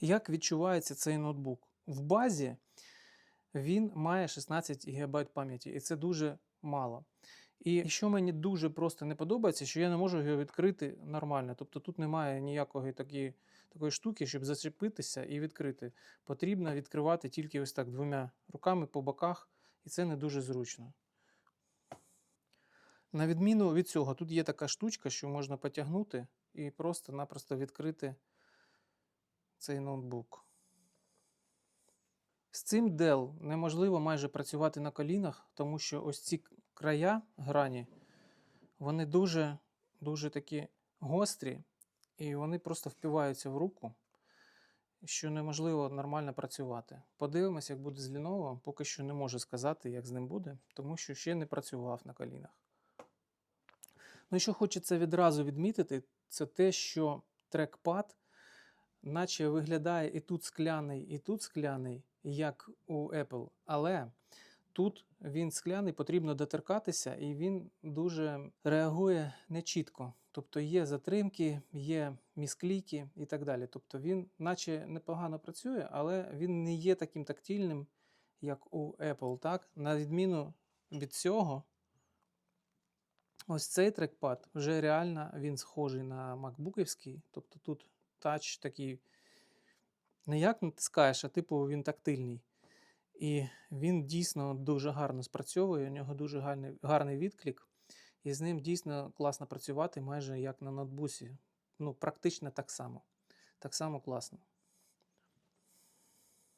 Як відчувається цей ноутбук? В базі він має 16 ГБ пам'яті, і це дуже мало. І що мені дуже просто не подобається, що я не можу його відкрити нормально. Тобто тут немає ніякої такі, такої штуки, щоб зачепитися і відкрити. Потрібно відкривати тільки ось так двома руками по боках, і це не дуже зручно. На відміну від цього, тут є така штучка, що можна потягнути і просто-напросто відкрити цей ноутбук. З цим Dell неможливо майже працювати на колінах, тому що ось ці края грані, вони дуже, дуже такі гострі, і вони просто впиваються в руку, що неможливо нормально працювати. Подивимось, як буде з Lenovo. Поки що не можу сказати, як з ним буде, тому що ще не працював на колінах. Ну і що хочеться відразу відмітити, це те, що трекпад, наче виглядає і тут скляний, і тут скляний, як у Apple. Але тут він скляний, потрібно доторкатися, і він дуже реагує нечітко. Тобто є затримки, є міскліки і так далі. Тобто він, наче непогано працює, але він не є таким тактильним, як у Apple. Так? На відміну від цього, Ось цей трекпад вже реально він схожий на макбуківський. Тобто тут тач такий не як натискаєш, а типу він тактильний. І він дійсно дуже гарно спрацьовує, у нього дуже гарний, гарний відклик, і з ним дійсно класно працювати майже як на ноутбусі. Ну, практично так само. Так само класно.